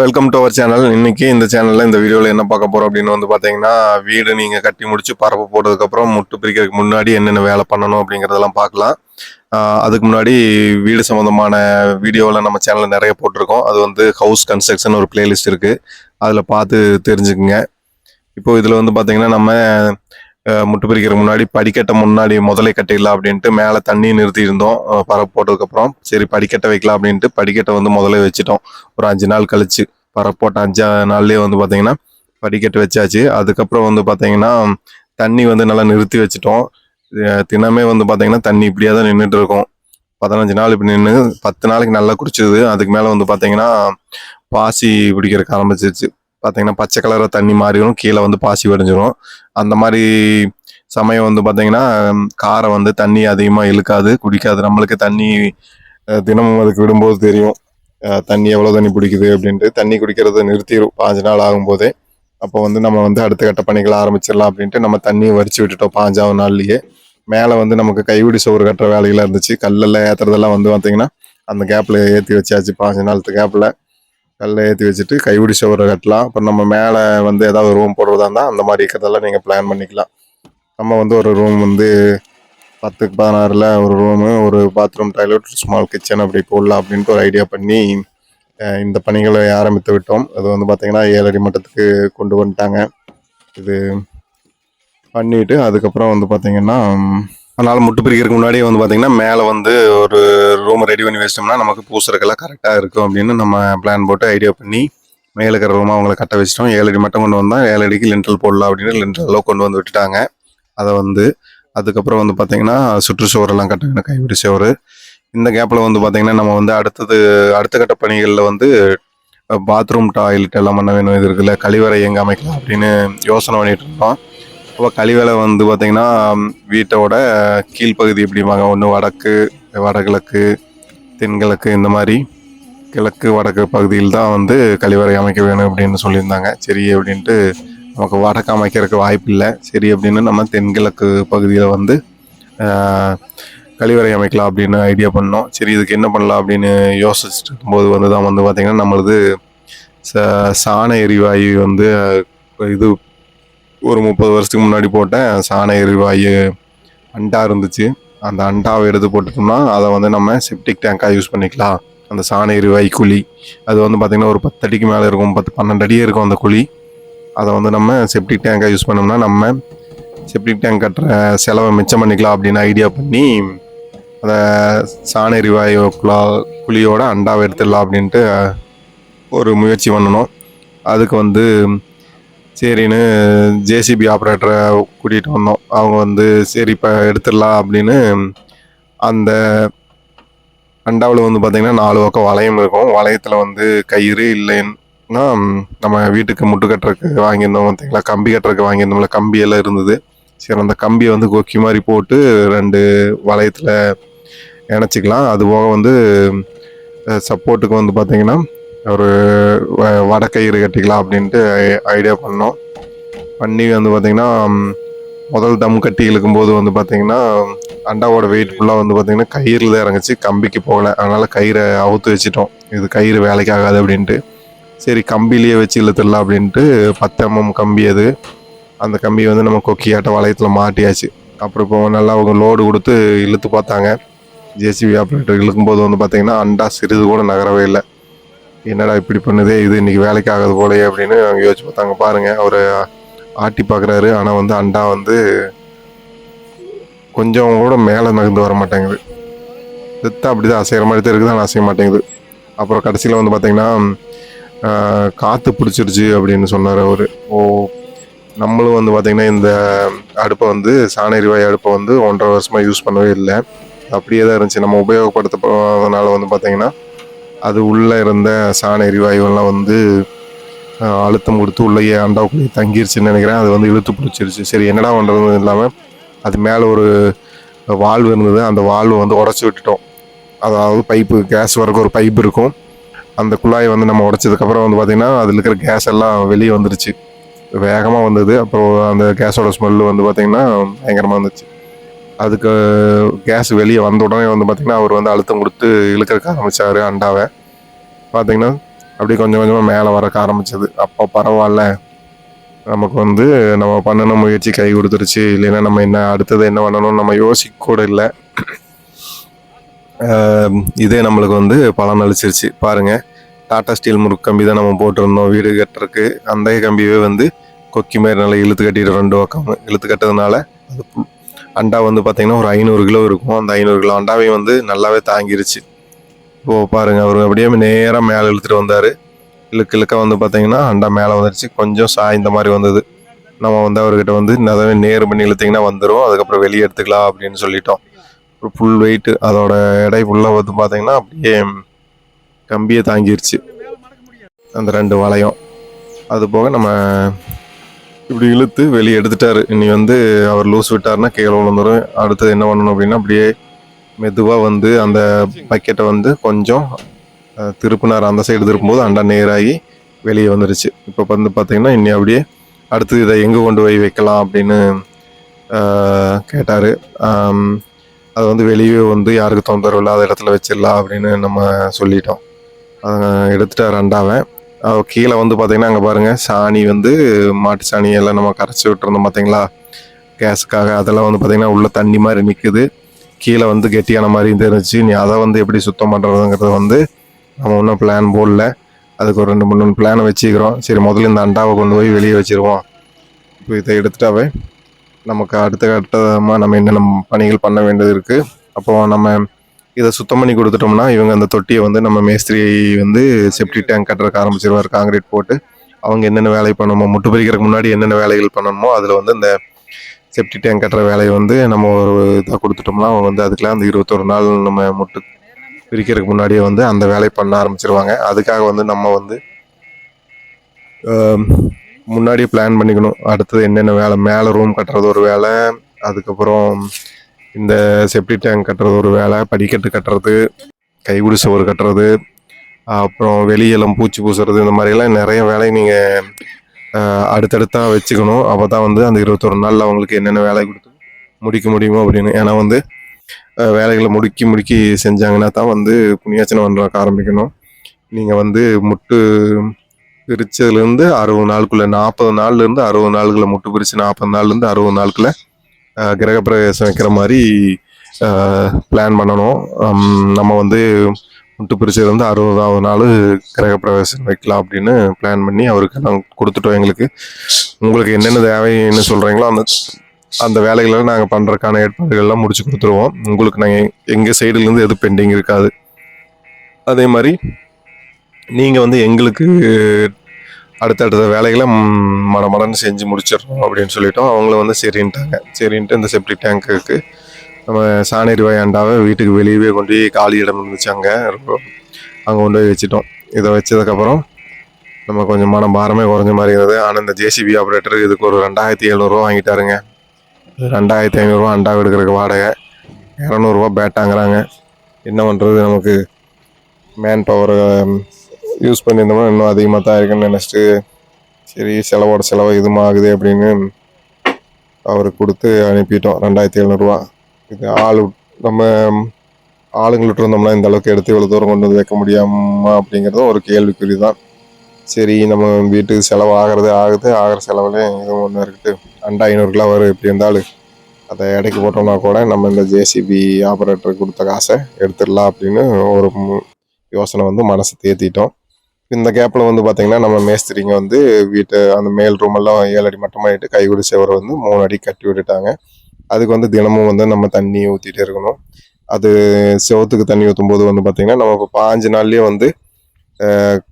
Welcome to our channel இன்னைக்கு இந்த சேனல்ல இந்த வீடியோவில் என்ன பார்க்க போறோம் அப்படின்னு வந்து பார்த்தீங்கன்னா வீடு நீங்கள் கட்டி முடிச்சு பரப்பு போட்டதுக்கப்புறம் முட்டு பிரிக்கிறதுக்கு முன்னாடி என்னென்ன வேலை பண்ணணும் அப்படிங்கிறதெல்லாம் பார்க்கலாம். அதுக்கு முன்னாடி வீடு சம்மந்தமான வீடியோவில் நம்ம சேனலில் நிறைய போட்டிருக்கோம். அது வந்து ஹவுஸ் கன்ஸ்ட்ரக்ஷன் ஒரு பிளேலிஸ்ட் இருக்குது அதில் பார்த்து தெரிஞ்சுக்குங்க. இப்போது இதில் வந்து பார்த்திங்கன்னா நம்ம முட்டு பிரிக்கிறதுக்கு முன்னாடி படிக்கட்டை முன்னாடி முதலே கட்டிடலாம் அப்படின்ட்டு மேலே தண்ணி நிறுத்தி இருந்தோம். அஹ், போட்டதுக்கப்புறம் சரி படிக்கட்டை வைக்கலாம் அப்படின்ட்டு படிக்கட்டை வந்து முதலே வச்சுட்டோம். ஒரு அஞ்சு நாள் கழிச்சு பரப்பு போட்ட அஞ்சா நாள்லேயே வந்து பார்த்தீங்கன்னா படிக்கட்டு வச்சாச்சு. அதுக்கப்புறம் வந்து பார்த்தீங்கன்னா தண்ணி வந்து நல்லா நிறுத்தி வச்சுட்டோம். தினமே வந்து பார்த்தீங்கன்னா தண்ணி இப்படியே தான் நின்றுட்டு இருக்கும் பதினஞ்சு நாள் இப்படி நின்று பத்து நாளைக்கு நல்லா குடிச்சது அதுக்கு மேலே வந்து பார்த்தீங்கன்னா பாசி பிடிக்கிறதுக்கு ஆரம்பிச்சிருச்சு. பார்த்தீங்கன்னா பச்சை கலரில் தண்ணி மாறிடும். கீழே வந்து பாசி வடிஞ்சிரும். அந்த மாதிரி சமயம் வந்து பார்த்தீங்கன்னா காரை வந்து தண்ணி அதிகமாக இழுக்காது குடிக்காது. நம்மளுக்கு தண்ணி தினமும் அதுக்கு விடும்போது தெரியும். தண்ணி எவ்வளோ தண்ணி பிடிக்குது அப்படின்ட்டு. தண்ணி குடிக்கிறத நிறுத்திடும் பாஞ்சு நாள் ஆகும்போதே. அப்போ வந்து நம்ம வந்து அடுத்த கட்ட பணிகளை ஆரம்பிச்சிடலாம் அப்படின்ட்டு நம்ம தண்ணியை வரிச்சு விட்டுட்டோம் பாஞ்சாவது நாள்லேயே. மேலே வந்து நமக்கு கைவிடி சோறு கட்டுற வேலையெல்லாம் இருந்துச்சு. கல்லெல்லாம் ஏற்றுறதெல்லாம் வந்து பார்த்தீங்கன்னா அந்த கேப்பில் ஏற்றி வச்சாச்சு. பாஞ்சு நாளத்து கேப்பில் கல்லை ஏற்றி வச்சுட்டு கைவிடி சுவரை கட்டலாம். அப்புறம் நம்ம மேலே வந்து ஏதாவது ரூம் போடுறதா இருந்தால் அந்த மாதிரி இருக்கிறதெல்லாம் நீங்கள் பிளான் பண்ணிக்கலாம். நம்ம வந்து ஒரு ரூம் வந்து பத்துக்கு பதினாறில் ஒரு ரூமு ஒரு பாத்ரூம் டாய்லெட் ஸ்மால் கிச்சன் அப்படி போடலாம் அப்படின்ட்டு ஒரு ஐடியா பண்ணி இந்த பணிகளை ஆரம்பித்து விட்டோம். அது வந்து பார்த்திங்கன்னா ஏழடி மட்டத்துக்கு கொண்டு வந்துட்டாங்க. இது பண்ணிவிட்டு அதுக்கப்புறம் வந்து பார்த்திங்கன்னா அதனால் முட்டு பிரிக்கிறதுக்கு முன்னாடியே வந்து பார்த்திங்கன்னா மேலே வந்து ஒரு ரூம் ரெடி பண்ணி வச்சிட்டோம்னா நமக்கு பூசுறதுக்கெல்லாம் கரெக்டாக இருக்கும் அப்படின்னு நம்ம பிளான் போட்டு ஐடியா பண்ணி மேலே இருக்கிற ரூமாக அவங்கள கட்ட வச்சிட்டோம். ஏழு அடி மட்டும் கொண்டு வந்தால் ஏழு அடிக்கு லிண்டல் போடலாம் அப்படின்னு லிண்டல் கொண்டு வந்து விட்டுட்டாங்க. அதை வந்து அதுக்கப்புறம் வந்து பார்த்தீங்கன்னா சுற்றுச்சுவரெல்லாம் கட்டுங்க கைவிடி சுவர். இந்த கேப்பில் வந்து பார்த்தீங்கன்னா நம்ம வந்து அடுத்தது அடுத்த கட்ட பணிகளில் வந்து பாத்ரூம் டாய்லெட் எல்லாம் பண்ண வேணும் இது இருக்குல்ல கழிவறை எங்கே அமைக்கலாம் அப்படின்னு யோசனை பண்ணிகிட்டு இருந்தோம். அப்போ கழிவறை வந்து பார்த்தீங்கன்னா வீட்டோட கீழ்ப்பகுதி எப்படிம்பாங்க? ஒன்று வடக்கு வடகிழக்கு தென்கிழக்கு இந்த மாதிரி கிழக்கு வடக்கு பகுதியில் தான் வந்து கழிவறை அமைக்க வேணும் அப்படின்னு சொல்லியிருந்தாங்க. சரி அப்படின்ட்டு நமக்கு வடக்கு அமைக்கிறதுக்கு வாய்ப்பு இல்லை. சரி அப்படின்னு நம்ம தென்கிழக்கு பகுதியில் வந்து கழிவறை அமைக்கலாம் அப்படின்னு ஐடியா பண்ணோம். சரி இதுக்கு என்ன பண்ணலாம் அப்படின்னு யோசிச்சுட்டு இருக்கும்போது வந்து தான் வந்து பார்த்திங்கன்னா நம்மளது ச சாண எரிவாயு வந்து இது ஒரு முப்பது வருஷத்துக்கு முன்னாடி போட்டேன். சாண எரிவாயு அண்டா இருந்துச்சு. அந்த அண்டாவை எடுத்து போட்டுட்டோம்னா அதை வந்து நம்ம செப்டிக் டேங்காக யூஸ் பண்ணிக்கலாம். அந்த சாண எரிவாயு குழி. அது வந்து பார்த்திங்கன்னா ஒரு பத்து அடிக்கு மேலே இருக்கும். பத்து பன்னெண்டு அடியே இருக்கும் அந்த குழி. அதை வந்து நம்ம செப்டிக் டேங்காக யூஸ் பண்ணோம்னா நம்ம செப்டிக் டேங்க் கட்டுற செலவை மிச்சம் பண்ணிக்கலாம் அப்படின்னு ஐடியா பண்ணி அதை சாண எரிவாயு குழா குழியோட அண்டாவை எடுத்துடலாம் அப்படின்ட்டு ஒரு முயற்சி பண்ணணும். அதுக்கு வந்து சரின்னு ஜேசிபி ஆப்ரேட்டரை கூட்டிகிட்டு வந்தோம். அவங்க வந்து சரி இப்போ எடுத்துடலாம் அப்படின்னு அந்த அண்டாவில் வந்து பார்த்திங்கன்னா நாலு பக்கம் வளையம் இருக்கும். வளையத்தில் வந்து கயிறு இல்லைன்னா நம்ம வீட்டுக்கு முட்டு கட்டுறதுக்கு வாங்கியிருந்தோம் பார்த்திங்களா கம்பி கட்டுறதுக்கு வாங்கியிருந்தோம்ல கம்பியெல்லாம் இருந்தது. சரி அந்த கம்பியை வந்து கொக்கி மாதிரி போட்டு ரெண்டு வளையத்தில் இணைச்சிக்கலாம். அது போக வந்து சப்போர்ட்டுக்கு வந்து பார்த்திங்கன்னா ஒரு வ- வடக்கயிறு கட்டிக்கலாம் அப்படின்ட்டு ஐடியா பண்ணோம். பண்ணி வந்து பார்த்திங்கன்னா முதல் தம் கட்டி இழுக்கும்போது வந்து பார்த்திங்கன்னா அண்டாவோட வெயிட் ஃபுல்லாக வந்து பார்த்திங்கன்னா கயிறில் தான் இறங்குச்சு. கம்பிக்கு போகலை. அதனால் கயிறை அவுத்து வச்சிட்டோம். இது கயிறு வேலைக்கு ஆகாது அப்படின்ட்டு. சரி கம்பிலேயே வச்சு இழுத்துடலாம் அப்படின்ட்டு பத்து எம்எம் கம்பி அது. அந்த கம்பியை வந்து நம்ம கொக்கியாட்ட வளையத்தில் மாட்டியாச்சு. அப்புறம் இப்போ நல்லா அவங்க லோடு கொடுத்து இழுத்து பார்த்தாங்க. ஜேசிபி ஆப்ரேட்டர் இழுக்கும்போது வந்து பார்த்திங்கன்னா அண்டா சிறிது கூட நகரவே இல்லை. என்னடா இப்படி பண்ணுதே? இது இன்னைக்கு வேலைக்கு ஆகாது போலயே அப்படின்னு அவங்க யோசிச்சு பார்த்தாங்க. பாருங்க அவர் ஆட்டி பார்க்குறாரு. ஆனால் வந்து அண்டா வந்து கொஞ்சம் கூட மேலே நகர்ந்து வர மாட்டேங்குது. செத்தா அப்படி தான் அசைகிற மாதிரி தான் இருக்குது? ஆனால் அசைய மாட்டேங்குது. அப்புறம் கடைசியில் வந்து பார்த்தீங்கன்னா காற்று பிடிச்சிருச்சு அப்படின்னு சொன்னார் அவர். ஓ நம்மளும் வந்து பார்த்திங்கன்னா இந்த அடுப்பை வந்து சாண எரிவாயு அடுப்பை வந்து ஒன்றரை வருஷமாக யூஸ் பண்ணவே இல்லை. அப்படியே தான் இருந்துச்சு. நம்ம உபயோகப்படுத்த வந்து பார்த்திங்கன்னா அது உள்ளே இருந்த சாண எரிவாயுவெல்லாம் வந்து அழுத்தம் கொடுத்து உள்ளேயே அண்டாவுக்குள்ளேயே தங்கிருச்சுன்னு நினைக்கிறேன். அது வந்து இழுத்து பிடிச்சிருச்சு. சரி என்னடா பண்ணுறது இல்லாமல் அது மேலே ஒரு வால்வு இருந்தது. அந்த வால்வை வந்து உடச்சி விட்டுட்டோம். அதாவது பைப்பு கேஸ் வரக்கு ஒரு பைப் இருக்கும். அந்த குழாயை வந்து நம்ம உடச்சதுக்கப்புறம் வந்து பார்த்திங்கன்னா அதில் இருக்கிற கேஸ் எல்லாம் வெளியே வந்துருச்சு. வேகமாக வந்தது. அப்புறம் அந்த கேஸோட ஸ்மெல்லு வந்து பார்த்திங்கன்னா பயங்கரமாக இருந்துச்சு. அதுக்கு கேஸ் வெளியே வந்த உடனே வந்து பார்த்திங்கன்னா அவர் வந்து அழுத்தம் கொடுத்து இழுக்கிறக்க ஆரம்பித்தார் அண்டாவை. பார்த்திங்கன்னா அப்படியே கொஞ்சம் கொஞ்சமாக மேலே வரக்க ஆரம்பிச்சது. அப்போ பரவாயில்ல நமக்கு வந்து நம்ம பண்ணின முயற்சி கை கொடுத்துருச்சு. இல்லைன்னா நம்ம என்ன அடுத்தது என்ன பண்ணணும்னு நம்ம யோசிக்க கூட இல்லை. இதே நம்மளுக்கு வந்து பலன் அளிச்சிருச்சு. பாருங்கள் டாட்டா ஸ்டீல் முறுக்கு கம்பி தான் நம்ம போட்டிருந்தோம். வீடு கட்டுறதுக்கு அந்த கம்பியே வந்து கொக்கி மாதிரி நல்லா இழுத்து கட்டிட்டு ரெண்டு பக்கம் இழுத்து கட்டுறதுனால அது அண்டா வந்து பார்த்திங்கன்னா ஒரு ஐநூறு கிலோ இருக்கும். அந்த ஐநூறு கிலோ அண்டாவையும் வந்து நல்லாவே தாங்கிருச்சு. இப்போது பாருங்க அவர் அப்படியே நேராக மேலே இழுத்துட்டு வந்தார். இழுக்கு இழுக்க வந்து பார்த்திங்கன்னா அண்டா மேலே வந்துருச்சு. கொஞ்சம் சாய்ந்த மாதிரி வந்தது. நம்ம வந்து அவர்கிட்ட வந்து நல்லாவே நேர் பண்ணி இழுத்திங்கன்னா வந்துடும் அதுக்கப்புறம் வெளியே எடுத்துக்கலாம் அப்படின்னு சொல்லிட்டோம். ஒரு ஃபுல் வெயிட்டு அதோட எடை ஃபுல்லாக வந்து பார்த்திங்கன்னா அப்படியே கம்பியை தாங்கிருச்சு. அந்த ரெண்டு வளையம். அது போக நம்ம இப்படி இழுத்து வெளியே எடுத்துட்டாரு. இனி வந்து அவர் லூஸ் விட்டாருன்னா கீழே விழுந்துடும் அடுத்தது என்ன பண்ணணும் அப்படின்னா அப்படியே மெதுவாக வந்து அந்த பக்கெட்டை வந்து கொஞ்சம் திருப்பினார். அந்த சைடு திருப்பும்போது அண்டா நேராகி வெளியே வந்துருச்சு. இப்போ வந்து பார்த்தீங்கன்னா இன்னி அப்படியே அடுத்து இதை எங்கே கொண்டு போய் வைக்கலாம் அப்படின்னு கேட்டார். அது வந்து வெளியே வந்து யாருக்கு தொந்தரவு இல்லாத இடத்துல வச்சிடலாம் அப்படின்னு நம்ம சொல்லிட்டோம். எடுத்துட்டார் அண்டாவை. கீழே வந்து பார்த்தீங்கன்னா அங்கே பாருங்கள் சாணி வந்து மாட்டு சாணி எல்லாம் நம்ம கரைச்சி விட்டுருந்தோம் பார்த்தீங்களா கேஸுக்காக அதெல்லாம் வந்து பார்த்தீங்கன்னா உள்ளே தண்ணி மாதிரி நிற்குது கீழே வந்து கெட்டியான மாதிரி தெரிஞ்சு நீ அதை வந்து எப்படி சுத்தம் பண்ணுறதுங்கிறத வந்து நம்ம ஒன்றும் பிளான் போடல. அதுக்கு ஒரு ரெண்டு மூணு பிளானை வச்சுக்கிறோம். சரி முதல்ல இந்த அண்டாவை கொண்டு போய் வெளியே வச்சிருவோம். இப்போ இதை எடுத்துட்டாவே நமக்கு அடுத்த கட்டமாக நம்ம என்னென்ன பணிகள் பண்ண வேண்டியது இருக்குது அப்போ நம்ம இதை சுத்தம் பண்ணி கொடுத்துட்டோம்னா இவங்க அந்த தொட்டியை வந்து நம்ம மேஸ்திரி வந்து செப்டி டேங்க் கட்டுறதுக்கு ஆரம்பிச்சிருவார். காங்கிரீட் போட்டு அவங்க என்னென்ன வேலை பண்ணணுமோ முட்டு பிரிக்கிறதுக்கு முன்னாடி என்னென்ன வேலைகள் பண்ணணுமோ அதில் வந்து இந்த செப்டி டேங்க் கட்டுற வேலையை வந்து நம்ம ஒரு இதாக கொடுத்துட்டோம்னா அவங்க வந்து அதுக்கெலாம் அந்த இருபத்தொரு நாள் நம்ம முட்டு பிரிக்கிறதுக்கு முன்னாடியே வந்து அந்த வேலையை பண்ண ஆரம்பிச்சிருவாங்க. அதுக்காக வந்து நம்ம வந்து முன்னாடியே பிளான் பண்ணிக்கணும். அடுத்தது என்னென்ன வேலை மேலே ரூம் கட்டுறது ஒரு வேலை அதுக்கப்புறம் இந்த செப்டி டேங்க் கட்டுறது ஒரு வேலை படிக்கட்டு கட்டுறது கைகுடி சுவர் கட்டுறது அப்புறம் வெளியெல்லாம் பூச்சி பூசுறது இந்த மாதிரியெல்லாம் நிறைய வேலையை நீங்கள் அடுத்தடுத்தாக வச்சுக்கணும். அப்போ தான் வந்து அந்த இருபத்தொரு நாளில் அவங்களுக்கு என்னென்ன வேலை கொடுத்து முடிக்க முடியுமோ அப்படின்னு. ஏன்னா வந்து வேலைகளை முடுக்கி முடுக்கி செஞ்சாங்கன்னா தான் வந்து புண்ணியாச்சனை பண்ணுறதுக்கு ஆரம்பிக்கணும். நீங்கள் வந்து முட்டு பிரிச்சதுலேருந்து அறுபது நாளுக்குள்ளே நாற்பது நாள்லேருந்து அறுபது நாளுக்குள்ளே முட்டு பிரித்து நாற்பது நாள்லேருந்து அறுபது நாளுக்குள்ளே கிரகப்பிரவேசம் வைக்கிற மாதிரி பிளான் பண்ணணும். நம்ம வந்து முட்டு பிரிச்சது வந்து அறுபதாவது நாள் கிரகப்பிரவேசம் வைக்கலாம் அப்படின்னு பிளான் பண்ணி அவருக்கு நாங்கள் கொடுத்துட்டோம் எங்களுக்கு. உங்களுக்கு என்னென்ன தேவைன்னு சொல்கிறீங்களோ அந்த அந்த வேலைகளை நாங்கள் பண்ணுறதுக்கான ஏற்பாடுகள்லாம் முடிச்சு கொடுத்துருவோம். உங்களுக்கு நாங்கள் எங்கள் சைடுலேருந்து எது பெண்டிங் இருக்காது. அதே மாதிரி நீங்கள் வந்து எங்களுக்கு அடுத்தடுத்த வேலைகளை ம், மடமடன்னு செஞ்சு முடிச்சிடுறோம் அப்படின்னு சொல்லிட்டோம். அவங்களும் வந்து சரின்ட்டாங்க. சரின்ட்டு இந்த செப்டி டேங்க்குக்கு நம்ம சாணி அண்டாவை வீட்டுக்கு வெளியவே கொண்டு போய் காலி இடம் இருந்துச்சு அங்கே. அங்கே கொண்டு போய் வச்சுட்டோம். இதை வச்சதுக்கப்புறம் நம்ம கொஞ்சம் மன பாரமே குறைஞ்ச மாதிரி இருந்தது. ஆனால் இந்த ஜேசிபி ஆப்ரேட்டர் இதுக்கு ஒரு ரெண்டாயிரத்தி எழுநூறுவா வாங்கிட்டாருங்க. ரெண்டாயிரத்தி ஐநூறுரூவா அண்டா எடுக்கிறதுக்கு வாடகை. இரநூறுவா பேட்டாங்கிறாங்க. என்ன பண்ணுறது நமக்கு மேன் பவர் யூஸ் பண்ணியிருந்தோம்னா இன்னும் அதிகமாக தான் இருக்குன்னு நினச்சிட்டு சரி செலவோட செலவு இதுமாகுது அப்படின்னு அவருக்கு கொடுத்து அனுப்பிட்டோம். ரெண்டாயிரத்தி எழுநூறுவா. இது ஆள் நம்ம ஆளுங்கள்ட்ட இருந்தோம்னா இந்த அளவுக்கு எடுத்து இவ்வளோ தூரம் கொண்டு வந்து வைக்க முடியாமா அப்படிங்கிறதும் ஒரு கேள்விக்குறி தான் சரி நம்ம வீட்டுக்கு செலவு ஆகிறது ஆகுது ஆகிற செலவுலேயும் இதுவும் ஒன்று இருக்குது ரெண்டு ஐநூறு கிலோ வரும் எப்படி இருந்தாலும். அதை இடைக்கு போட்டோம்னா கூட நம்ம இந்த ஜேசிபி ஆப்ரேட்டருக்கு கொடுத்த காசை எடுத்துடலாம் அப்படின்னு ஒரு யோசனை வந்து மனசை தேத்திட்டோம். இந்த கேப்பில் வந்து பார்த்தீங்கன்னா நம்ம மேஸ்திரிங்க வந்து வீட்டு அந்த மேல் ரூமெல்லாம் ஏழு அடி மட்டமாகிட்டு கைகுடி செவரை வந்து மூணு அடி கட்டி விட்டுட்டாங்க. அதுக்கு வந்து தினமும் வந்து நம்ம தண்ணி ஊற்றிட்டே இருக்கணும். அது செவத்துக்கு தண்ணி ஊற்றும் போது வந்து பார்த்திங்கன்னா நம்ம இப்போ பாஞ்சு நாள்லேயே வந்து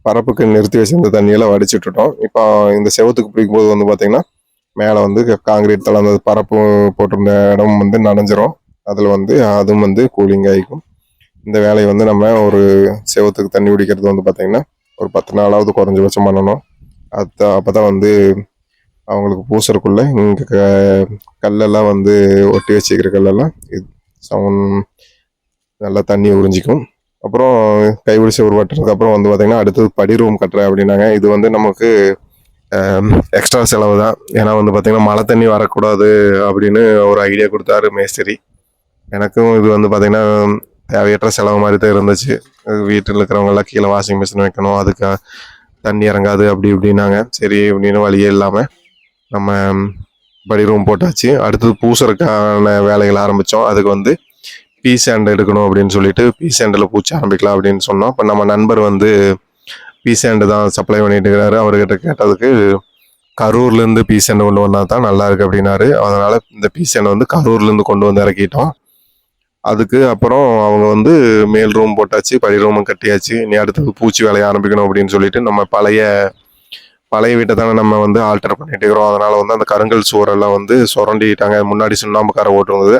பரப்புக்கு நிறுத்தி வச்சிருந்த தண்ணியெல்லாம் வடிச்சுட்டுட்டோம் இப்போ இந்த செவத்துக்கு பிடிக்கும்போது வந்து பார்த்திங்கன்னா மேலே வந்து காங்கிரீட் தளம் அந்த பரப்பு போட்டிருந்த இடம் வந்து நனைஞ்சிரும். அதில் வந்து அதுவும் வந்து கூலிங் ஆகிக்கும். இந்த வேலையை வந்து நம்ம ஒரு செவத்துக்கு தண்ணி பிடிக்கிறது வந்து பார்த்திங்கன்னா ஒரு பத்து நாளாவது குறைஞ்சபட்சம் பண்ணணும். அது அப்போ தான் வந்து அவங்களுக்கு பூசறக்குள்ள இங்கே க கல்லெல்லாம் வந்து ஒட்டி வச்சுக்கிற கல்லெல்லாம் இது சவுன் நல்லா தண்ணி உறிஞ்சிக்கும். அப்புறம் கைபிடிச்ச உருவாட்டுறதுக்கப்புறம் அப்புறம் வந்து பார்த்திங்கன்னா அடுத்தது படி ரூம் கட்டுறேன் அப்படின்னாங்க. இது வந்து நமக்கு எக்ஸ்ட்ரா செலவு தான் ஏன்னா வந்து பார்த்திங்கன்னா மழை தண்ணி வரக்கூடாது அப்படின்னு ஒரு ஐடியா கொடுத்தாரு மேஸ்திரி. எனக்கும் இது வந்து பார்த்திங்கன்னா தேவையற்ற செலவு மாதிரி தான் இருந்துச்சு. வீட்டில் இருக்கிறவங்கெல்லாம் கீழே வாஷிங் மிஷின் வைக்கணும் அதுக்கு தண்ணி இறங்காது அப்படி இப்படின்னாங்க. சரி அப்படின்னு வழியே இல்லாமல் நம்ம படி ரூம் போட்டாச்சு. அடுத்தது பூசறதுக்கான வேலைகள் ஆரம்பித்தோம் அதுக்கு வந்து பீ சேண்ட் எடுக்கணும் அப்படின்னு சொல்லிட்டு பீ சேண்டில் பூச்சி ஆரம்பிக்கலாம் அப்படின்னு சொன்னோம். இப்போ நம்ம நண்பர் வந்து பீ சேண்டு தான் சப்ளை பண்ணிட்டு இருக்கிறாரு அவர்கிட்ட கேட்டதுக்கு கரூர்லேருந்து பீ சேண்டு கொண்டு வந்தால் தான் நல்லா இருக்குது அப்படின்னாரு. அதனால் இந்த பீ சேண்டை வந்து கரூர்லேருந்து கொண்டு வந்து இறக்கிட்டோம். அதுக்கு அப்புறம் அவங்க வந்து மேல் ரூம் போட்டாச்சு படி ரூமும் கட்டியாச்சு. இனி அடுத்தது பூச்சி வேலையை ஆரம்பிக்கணும் அப்படின்னு சொல்லிட்டு நம்ம பழைய பழைய வீட்டை தானே நம்ம வந்து ஆல்டர் பண்ணிட்டு இருக்கிறோம். அதனால் வந்து அந்த கருங்கல் சுவரெல்லாம் வந்து சுரண்டிட்டாங்க. முன்னாடி சுண்ணாம்புக்கார ஓட்டுருந்தது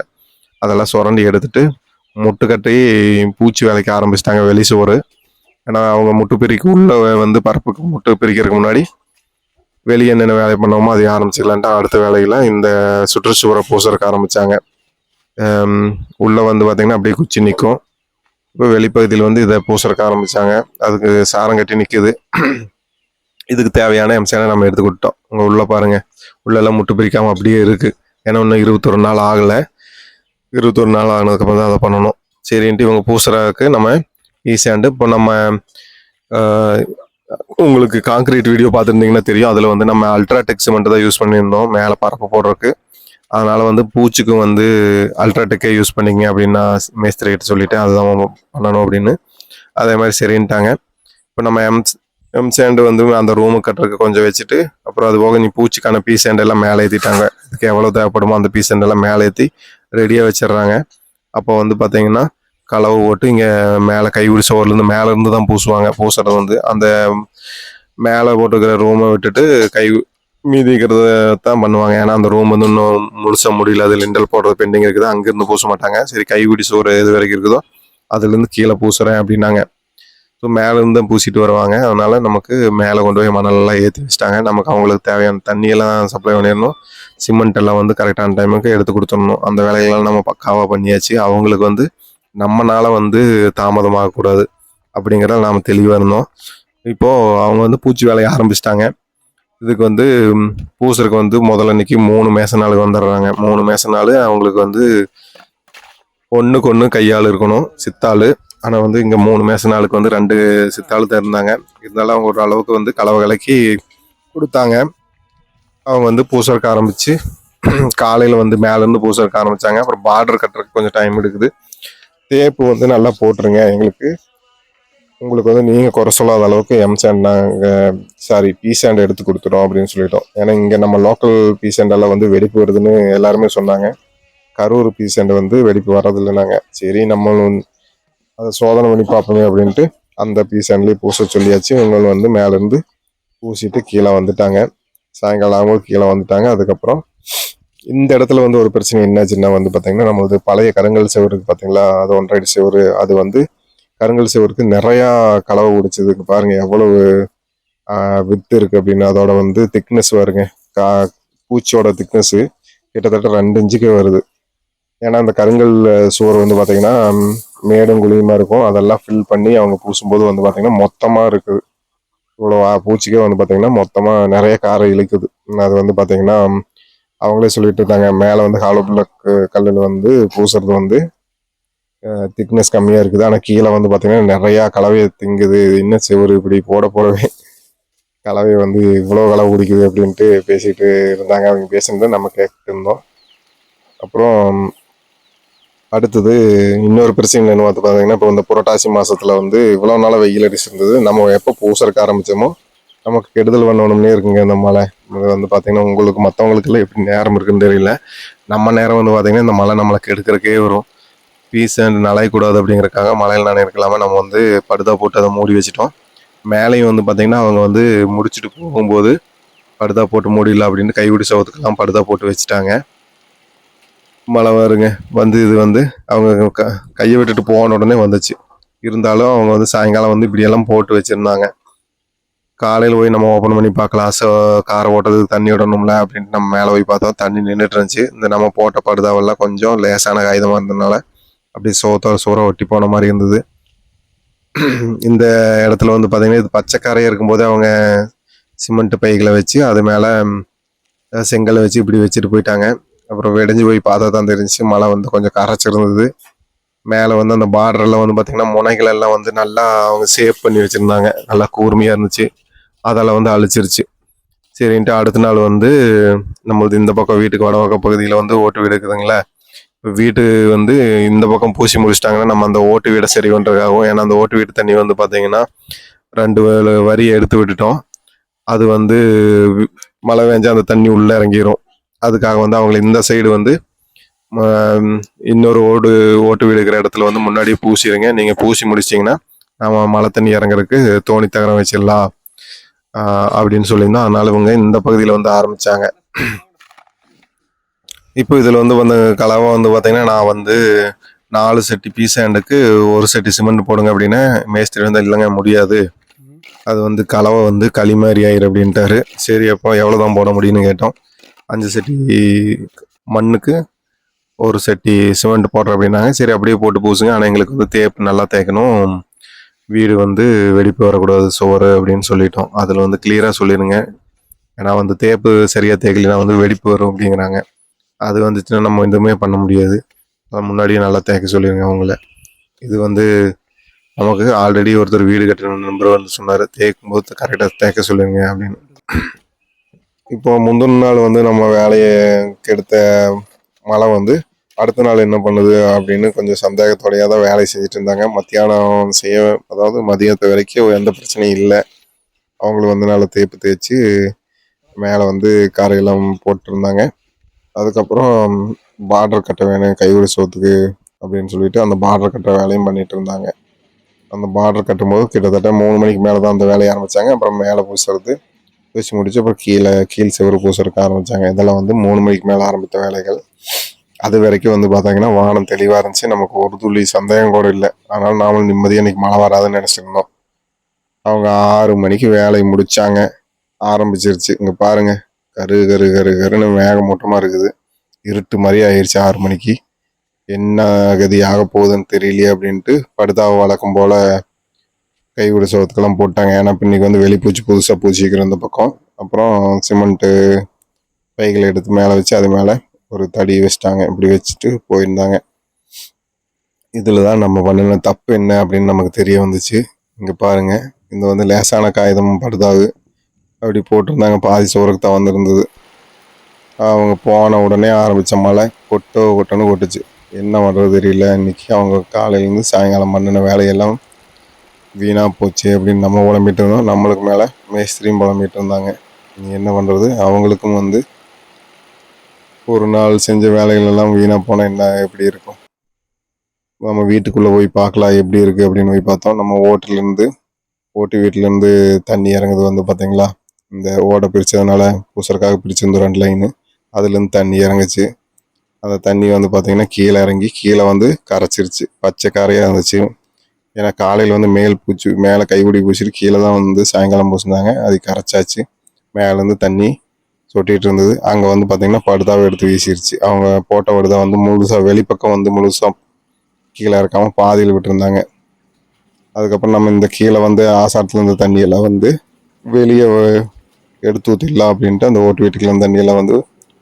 அதெல்லாம் சுரண்டி எடுத்துட்டு முட்டு கட்டி பூச்சி வேலைக்கு ஆரம்பிச்சிட்டாங்க வெளி சுவர். ஏன்னா அவங்க முட்டு பிரிக்கு உள்ளே வந்து பரப்புக்கு முட்டு பிரிக்கிறதுக்கு முன்னாடி வெளியே என்னென்ன வேலை பண்ணோமோ அதை ஆரம்பிச்சிக்கலான்ட்டு அடுத்த வேலையில் இந்த சுற்றுச்சுவரை பூசறதுக்கு ஆரம்பித்தாங்க உள்ளே வந்து பார்த்திங்கன்னா அப்படியே குச்சி நிற்கும் இப்போ வெளிப்பகுதியில் வந்து இதை பூசறக்க ஆரம்பித்தாங்க அதுக்கு சாரம் கட்டி நிற்குது இதுக்கு தேவையான எம்சியான நம்ம எடுத்துக்கிட்டோம் உங்க உள்ளே பாருங்கள் உள்ளெல்லாம் முட்டு பிரிக்காமல் அப்படியே இருக்குது ஏன்னா இன்னும் இருபத்தொரு நாள் ஆகலை. இருபத்தொரு நாள் ஆகினதுக்கப்புறம் தான் அதை பண்ணணும். சரின்ட்டு இவங்க பூசுறதுக்கு நம்ம ஈஸியாண்டு இப்போ நம்ம உங்களுக்கு காங்கிரீட் வீடியோ பார்த்துருந்தீங்கன்னா தெரியும். அதில் வந்து நம்ம அல்ட்ராடெக் சிமெண்ட் தான் யூஸ் பண்ணியிருந்தோம். மேலே பரப்பு போடுறதுக்கு. அதனால் வந்து பூச்சிக்கும் வந்து அல்ட்ராடெக்கே யூஸ் பண்ணிங்க அப்படின்னா மேஸ்திரி கிட்ட சொல்லிவிட்டு அதுதான் பண்ணணும் அப்படின்னு. அதே மாதிரி சரின்ட்டாங்க. இப்போ நம்ம எம் எம் சேண்டு வந்து அந்த ரூமு கட்டுறதுக்கு கொஞ்சம் வச்சுட்டு அப்புறம் அது போக நீ பூச்சிக்கான பீஸ் எல்லாம் மேலே ஏற்றிட்டாங்க இதுக்கு எவ்வளோ தேவைப்படுமோ அந்த பீஸ் எல்லாம் மேலே ஏற்றி ரெடியாக வச்சிடுறாங்க. அப்போ வந்து பார்த்தீங்கன்னா களவு போட்டு இங்கே மேலே கைவிடி சோர்லேருந்து மேலேருந்து தான் பூசுவாங்க. பூசுறது வந்து அந்த மேலே போட்டுக்கிற ரூமை விட்டுட்டு கை மீதி இருக்கிறத தான் பண்ணுவாங்க. ஏன்னா அந்த ரூம் வந்து இன்னும் முழுசாக முடியல. அது லிண்டல் போடுறது பெண்டிங் இருக்குது. அங்கேருந்து பூச மாட்டாங்க. சரி கைகுடி சோறு எது வரைக்கும் இருக்குதோ அதுலேருந்து கீழே பூசுகிறேன் அப்படின்னாங்க. ஸோ மேலேருந்து தான் பூசிட்டு வருவாங்க. அதனால நமக்கு மேலே கொண்டு போய் மணலெல்லாம் ஏற்றி வச்சிட்டாங்க. நமக்கு அவங்களுக்கு தேவையான தண்ணியெல்லாம் சப்ளை பண்ணிடணும். சிமெண்ட் எல்லாம் வந்து கரெக்டான டைமுக்கு எடுத்து கொடுத்துடணும். அந்த வேலைகள்லாம் நம்ம பக்காவாக பண்ணியாச்சு. அவங்களுக்கு வந்து நம்மனால வந்து தாமதமாகக்கூடாது அப்படிங்கிறத நாம் தெளிவாக இருந்தோம். இப்போது அவங்க வந்து பூச்சி வேலையை ஆரம்பிச்சிட்டாங்க. இதுக்கு வந்து பூசருக்கு வந்து முதல்ல அன்னைக்கு மூணு மேச நாளுக்கு வந்துடுறாங்க. மூணு மேச நாள் அவங்களுக்கு வந்து ஒன்றுக்கு ஒன்று கையாள் இருக்கணும் சித்தாள். ஆனால் வந்து இங்கே மூணு மேச நாளுக்கு வந்து ரெண்டு சித்தாள் தான் இருந்தாங்க இருந்தாலும் அவங்க ஒரு அளவுக்கு வந்து கலவை கலக்கி கொடுத்தாங்க. அவங்க வந்து பூசறக்க ஆரம்பித்து காலையில் வந்து மேலேருந்து பூசறக்க ஆரம்பிச்சாங்க. அப்புறம் பார்டர் கட்டுறதுக்கு கொஞ்சம் டைம் எடுக்குது. தேப்பு வந்து நல்லா போட்டுருங்க எங்களுக்கு. உங்களுக்கு வந்து நீங்கள் குறை சொல்லாத அளவுக்கு எம் சாண்ட் நாங்கள் சாரி பி சாண்ட் எடுத்து கொடுத்துட்டோம் அப்படின்னு சொல்லிட்டோம். ஏன்னா இங்கே நம்ம லோக்கல் பி சாண்டெல்லாம் வந்து வெடிப்பு வருதுன்னு எல்லாருமே சொன்னாங்க. கரூர் பி சாண்ட் வந்து வெடிப்பு வர்றதில்லைனாங்க சரி நம்ம அதை சோதனை பண்ணி பார்ப்போமே அப்படின்ட்டு அந்த பி சாண்ட்லேயே பூச சொல்லியாச்சு. இவங்களும் வந்து மேலேருந்து பூசிட்டு கீழே வந்துட்டாங்க. சாயங்காலம் அவங்களும் கீழே வந்துட்டாங்க. அதுக்கப்புறம் இந்த இடத்துல வந்து ஒரு பிரச்சனை என்னாச்சுன்னா வந்து பார்த்தீங்கன்னா நம்மளது பழைய கருங்கல் செவருக்கு பார்த்தீங்களா அது ஒன்றரை செவரு அது வந்து கருங்கல் சுவருக்கு நிறையா கலவை பிடிச்சதுக்கு பாருங்கள் எவ்வளவு வித்து இருக்குது அப்படின்னு. அதோட வந்து திக்னஸ் வருங்க கா பூச்சியோட திக்னஸ்ஸு கிட்டத்தட்ட ரெண்டு இன்ச்சுக்கு வருது. ஏன்னா அந்த கருங்கல் சுவர் வந்து பார்த்தீங்கன்னா மேடும் குழியுமா இருக்கும். அதெல்லாம் ஃபில் பண்ணி அவங்க பூசும்போது வந்து பார்த்தீங்கன்னா மொத்தமாக இருக்குது. இவ்வளோ பூச்சிக்கே வந்து பார்த்தீங்கன்னா மொத்தமாக நிறைய காரை இழுக்குது. அது வந்து பார்த்தீங்கன்னா அவங்களே சொல்லிட்டு இருந்தாங்க மேலே வந்து ஹாலோ பிளாக் கல்லில் வந்து பூசுறது வந்து திக்னஸ் கம்மியாக இருக்குது. ஆனால் கீழே வந்து பார்த்தீங்கன்னா நிறையா கலவையை திங்குது. இன்னும் என்ன இப்படி போட போடவே? கலவை வந்து இவ்வளோ கலவை குடிக்குது அப்படின்ட்டு பேசிகிட்டு இருந்தாங்க. அவங்க பேசுனதை நம்ம கேட்டுட்டு இருந்தோம். அப்புறம் அடுத்தது இன்னொரு பிரச்சனை என்ன பார்த்து பார்த்தீங்கன்னா இப்போ இந்த புரட்டாசி மாதத்தில் வந்து இவ்வளோ நாளாக வெயில் அடிச்சிருந்தது நம்ம எப்போ பூசறக்க ஆரம்பித்தோமோ நமக்கு கெடுதல் பண்ணணும்னே இருக்குங்க இந்த மழை. இது வந்து பார்த்தீங்கன்னா உங்களுக்கு மற்றவங்களுக்குலாம் எப்படி நேரம் இருக்குன்னு தெரியல. நம்ம நேரம் வந்து பார்த்தீங்கன்னா இந்த மழை நம்மளை கெடுக்கிறக்கே வரும். பீஸ் அண்ட் நலையக்கூடாது அப்படிங்கிறக்காக மழையில் நனையிருக்கலாம நம்ம வந்து படுதா போட்டு அதை மூடி வச்சிட்டோம். மேலேயும் வந்து பார்த்திங்கன்னா அவங்க வந்து முடிச்சுட்டு போகும்போது படுதா போட்டு மூடிடல அப்படின்னு கைவிடி சவத்துக்கெல்லாம் படுதா போட்டு வச்சுட்டாங்க. மழை வருங்க. வந்து இது வந்து அவங்க க கையை விட்டுட்டு போன உடனே வந்துச்சு. இருந்தாலும் அவங்க வந்து சாயங்காலம் வந்து இப்படியெல்லாம் போட்டு வச்சுருந்தாங்க. காலையில் போய் நம்ம ஓப்பன் பண்ணி பார்க்கலாம். ஸோ காரை ஓட்டுறதுக்கு தண்ணி விடணும்ல அப்படின்ட்டு நம்ம மேலே போய் பார்த்தோம். தண்ணி நின்றுட்டு இருந்துச்சு. இந்த நம்ம போட்ட படுதாவெல்லாம் கொஞ்சம் லேசான காகிதமாக இருந்ததுனால அப்படி சோத்தோட சோறாக ஒட்டி போன மாதிரி இருந்தது. இந்த இடத்துல வந்து பார்த்திங்கன்னா இது பச்சைக்காரையாக இருக்கும்போது அவங்க சிமெண்ட் பைகளை வச்சு அது மேலே செங்கலை வச்சு இப்படி வச்சுட்டு போயிட்டாங்க. அப்புறம் வெடிஞ்சு போய் பார்த்தா தான் தெரிஞ்சு மழை வந்து கொஞ்சம் கரைச்சிருந்தது. மேலே வந்து அந்த பார்டர்லாம் வந்து பார்த்திங்கன்னா முனைகள் எல்லாம் வந்து நல்லா அவங்க சேவ் பண்ணி வச்சுருந்தாங்க. நல்லா கூர்மையாக இருந்துச்சு. அதெல்லாம் வந்து அழிச்சிருச்சு. சரின்ட்டு அடுத்த நாள் வந்து நம்மளது இந்த பக்கம் வீட்டுக்கு வடபக்க பகுதியில் வந்து ஓட்டு வீடு இருக்குதுங்களே? வீட்டு வந்து இந்த பக்கம் பூசி முடிச்சிட்டாங்கன்னா நம்ம அந்த ஓட்டு வீடை சரி பண்ணுறதுக்காகவும் ஏன்னா அந்த ஓட்டு வீட்டு தண்ணி வந்து பார்த்தீங்கன்னா ரெண்டு வரியை வரி எடுத்து விட்டுட்டோம். அது வந்து மழை வேஞ்சா அந்த தண்ணி உள்ளே இறங்கிரும். அதுக்காக வந்து அவங்களை இந்த சைடு வந்து இன்னொரு ஓடு ஓட்டு வீடு இருக்கிற இடத்துல வந்து முன்னாடியே பூசிடுங்க நீங்கள் பூசி முடிச்சிங்கன்னா நம்ம மழை தண்ணி இறங்குறதுக்கு தோணி தகரம் வச்சிடலாம். அப்படின்னு சொல்லியிருந்தோம். அதனால இவங்க இந்த பகுதியில் வந்து ஆரம்பித்தாங்க இப்போ இதில் வந்து வந்து கலவை வந்து பார்த்தீங்கன்னா நான் வந்து நாலு செட்டி பீஸ் ஹேண்டுக்கு ஒரு செட்டி சிமெண்ட் போடுங்க அப்படின்னு மேஸ்திரி வந்து இல்லைங்க முடியாது. அது வந்து கலவை வந்து களி மாதிரி ஆயிரு அப்படின்ட்டாரு. சரி அப்போ எவ்வளோ தான் போட முடியும்னு கேட்டோம். அஞ்சு செட்டி மண்ணுக்கு ஒரு செட்டி சிமெண்ட் போடுற அப்படின்னாங்க. சரி அப்படியே போட்டு பூசுங்க. ஆனால் எங்களுக்கு வந்து தேப்பு நல்லா தேய்க்கணும். வீடு வந்து வெடிப்பு வரக்கூடாது சோறு அப்படின்னு சொல்லிட்டோம். அதில் வந்து கிளியராக சொல்லிடுங்க ஏன்னா வந்து தேப்பு சரியாக தேய்க்கலைன்னா வந்து வெடிப்பு வரும் அப்படிங்கிறாங்க. அது வந்துச்சுன்னா நம்ம எதுவுமே பண்ண முடியாது. முன்னாடியே நல்லா தேய்க்க சொல்லிடுங்க அவங்கள இது வந்து நமக்கு ஆல்ரெடி ஒருத்தர் வீடு கட்டின நம்பர் வந்து சொன்னார். தேய்க்கும் போது கரெக்டாக தேய்க்க சொல்லுங்க அப்படின்னு. இப்போ முந்தின நாள் வந்து நம்ம வேலையை கெடுத்த மழை வந்து அடுத்த நாள் என்ன பண்ணுது அப்படின்னு கொஞ்சம் சந்தேகத்தோடையாக தான் வேலை செஞ்சுட்டு இருந்தாங்க. மத்தியானம் செய்ய அதாவது மதியத்தை வரைக்கும் எந்த பிரச்சனையும் இல்லை. அவங்களும் வந்து நல்லா தேய்ப்பு தேய்ச்சி மேலே வந்து காரையெல்லாம் போட்டிருந்தாங்க. அதுக்கப்புறம் பார்டர் கட்ட வேணும் கைவிட சோத்துக்கு அப்படின்னு சொல்லிட்டு அந்த பார்டர் கட்டுற வேலையும் பண்ணிட்டு இருந்தாங்க. அந்த பார்டர் கட்டும்போது கிட்டத்தட்ட மூணு மணிக்கு மேலே தான் அந்த வேலையை ஆரம்பிச்சாங்க. அப்புறம் மேலே பூசுறது பூசி முடிச்சு அப்புறம் கீழே கீழ் செவரு பூசுறதுக்கு ஆரம்பித்தாங்க இதெல்லாம் வந்து மூணு மணிக்கு மேலே ஆரம்பித்த வேலைகள். அது வரைக்கும் வந்து பார்த்தாங்கன்னா வானம் தெளிவாக இருந்துச்சு. நமக்கு ஒரு துளி சந்தேகம் கூட இல்லை. அதனால நாமளும் நிம்மதியாக இன்றைக்கி மழை வராதுன்னு நினச்சிருந்தோம் அவங்க ஆறு மணிக்கு வேலையை முடித்தாங்க ஆரம்பிச்சிருச்சு. இங்கே பாருங்கள் கரு கரு கரு கருன்னு மேகமூட்டமாக இருக்குது. இருட்டு மாதிரி ஆயிடுச்சு ஆறு மணிக்கு. என்ன கதி ஆக போகுதுன்னு தெரியலையே அப்படின்ட்டு படுதாவை வழக்கம் போல் கைவிட சோத்துக்கெல்லாம் போட்டாங்க. ஏன்னா இப்ப இன்னைக்கு வந்து வெளிப்பூச்சி புதுசாக பூச்சிக்கிற அந்த பக்கம். அப்புறம் சிமெண்ட்டு பைகளை எடுத்து மேலே வச்சு அது மேலே ஒரு தடி வச்சிட்டாங்க. இப்படி வச்சுட்டு போயிருந்தாங்க. இதில் தான் நம்ம பண்ணின தப்பு என்ன அப்படின்னு நமக்கு தெரிய வந்துச்சு. இங்கே பாருங்கள் இந்த வந்து லேசான காகிதம் படுதாவு. அப்படி போட்டிருந்தாங்க. பாதி சோறுக்கு தான் வந்திருந்தது. அவங்க போன உடனே ஆரம்பித்த மழை கொட்டோ கொட்டோன்னு கொட்டுச்சு. என்ன பண்ணுறது தெரியல. இன்றைக்கி அவங்க காலையிலேருந்து சாயங்காலம் பண்ணின வேலையெல்லாம் வீணாக போச்சு அப்படின்னு நம்ம புலம்பிட்டு இருந்தோம். நம்மளுக்கு மேலே மேஸ்திரியும் புலம்பிட்டு இருந்தாங்க. நீ என்ன பண்ணுறது அவங்களுக்கும் வந்து ஒரு நாள் செஞ்ச வேலைகள் எல்லாம் வீணாக போனால் என்ன எப்படி இருக்கும்? நம்ம வீட்டுக்குள்ளே போய் பார்க்கலாம் எப்படி இருக்குது அப்படின்னு போய் பார்த்தோம். நம்ம ஓட்டுலேருந்து ஓட்டு வீட்டிலேருந்து தண்ணி இறங்குது வந்து பார்த்தீங்களா? இந்த ஓடை பிரித்ததுனால பூசறக்காக பிரிச்சிருந்தோம் ரெண்டு லைனு அதுலேருந்து தண்ணி இறங்குச்சு. அந்த தண்ணி வந்து பார்த்திங்கன்னா கீழே இறங்கி கீழே வந்து கரைச்சிருச்சு. பச்சை கரையாக இருந்துச்சு. ஏன்னா காலையில் வந்து மேல் பூச்சி மேலே கைப்பிடி பூச்சிட்டு கீழே தான் வந்து சாயங்காலம் பூசினாங்க. அது கரைச்சாச்சு. மேலேருந்து தண்ணி சொட்டிட்டு இருந்தது. அங்கே வந்து பார்த்திங்கன்னா படுதாவை எடுத்து வீசிருச்சு. அவங்க போட்ட படுதா வந்து முழுசாக வெளிப்பக்கம் வந்து முழுசாக கீழே இறக்காமல் பாதியில் விட்டுருந்தாங்க. அதுக்கப்புறம் நம்ம இந்த கீழே வந்து ஆசாரத்தில் இருந்த தண்ணியெல்லாம் வந்து வெளியே எடுத்து ஊற்றிடலாம் அப்படின்ட்டு அந்த ஓட்டு வீட்டுக்குள்ள தண்ணியெல்லாம் வந்து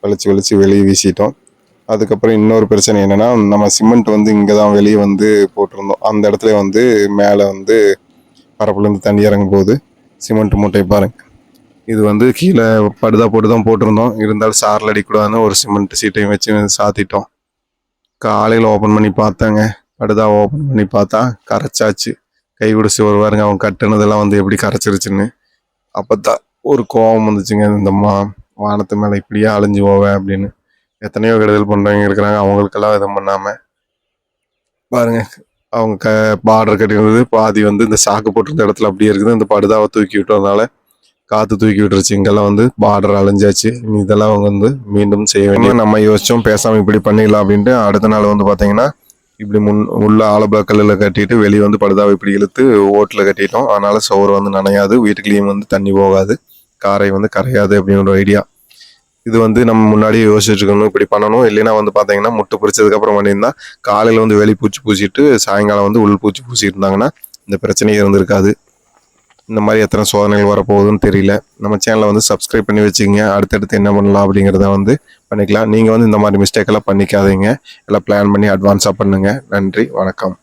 வலிச்சு வலிச்சு வெளியே வீசிட்டோம். அதுக்கப்புறம் இன்னொரு பிரச்சனை என்னென்னா நம்ம சிமெண்ட் வந்து இங்கே தான் வெளியே வந்து போட்டிருந்தோம். அந்த இடத்துல வந்து மேலே வந்து பரப்புலேருந்து தண்ணி இறங்கும் போது சிமெண்ட் மூட்டை பாருங்க. இது வந்து கீழே படுதா போட்டு தான் போட்டிருந்தோம். இருந்தாலும் சாரில் அடிக்கூடாதுன்னு ஒரு சிமெண்ட் சீட்டையும் வச்சு சாத்திட்டோம். காலையில் ஓப்பன் பண்ணி பார்த்தாங்க. படுதா ஓப்பன் பண்ணி பார்த்தா கரைச்சாச்சு. கை குடிச்சு வருவாருங்க அவங்க அவன் கட்டுனதெல்லாம் வந்து எப்படி கரைச்சிருச்சுன்னு. அப்போ தான் ஒரு கோபம் வந்துச்சுங்க இந்த மா வானத்து மேலே இப்படியே அழிஞ்சு போவேன் அப்படின்னு. எத்தனையோ கெடுதல் பண்ணுறவங்க இருக்கிறாங்க அவங்களுக்கெல்லாம் எதுவும் பண்ணாமல் பாருங்கள் அவங்க க பார்டர் கட்டினது பாதி வந்து இந்த சாக்கு போட்டிருந்த இடத்துல அப்படியே இருக்குது. இந்த படுதாவை தூக்கி விட்டதுனால காற்று தூக்கி விட்டுருச்சு. இங்கெல்லாம் வந்து பார்டர் அழிஞ்சாச்சு. இதெல்லாம் அவங்க வந்து மீண்டும் செய்ய வேண்டிய நம்ம யோசிச்சோம் பேசாமல் இப்படி பண்ணிடலாம் அப்படின்ட்டு. அடுத்த நாள் வந்து பார்த்தீங்கன்னா இப்படி முன் உள்ள ஆலபா கல்லில் கட்டிட்டு வெளியே வந்து படுதாவை இப்படி இழுத்து ஓட்டில் கட்டிட்டோம். அதனால் சோறு வந்து நனையாது வீட்டுக்குள்ளேயும் வந்து தண்ணி போகாது. காரை வந்து கரையாது அப்படின்னு ஒரு ஐடியா இது வந்து நம்ம முன்னாடியே யோசிச்சுருக்கணும் இப்படி பண்ணணும். இல்லைன்னா வந்து பார்த்தீங்கன்னா முட்டை பிடிச்சதுக்கப்புறம் பண்ணியிருந்தா காலையில் வந்து வெளி பூச்சி பூசிட்டு சாயங்காலம் வந்து உள் பூச்சி பூசிட்டு இருந்தாங்கன்னா இந்த பிரச்சனையே இருந்திருக்காது. இந்த மாதிரி எத்தனை சோதனைகள் வரப்போகுதுன்னு தெரியல. நம்ம சேனலை வந்து சப்ஸ்கிரைப் பண்ணி வச்சுக்கோங்க. அடுத்தடுத்து என்ன பண்ணலாம் அப்படிங்கிறத வந்து பண்ணிக்கலாம். நீங்கள் வந்து இந்த மாதிரி மிஸ்டேக் எல்லாம் பண்ணிக்காதீங்க. எல்லாம் பிளான் பண்ணி அட்வான்ஸாக பண்ணுங்கள் நன்றி. வணக்கம்.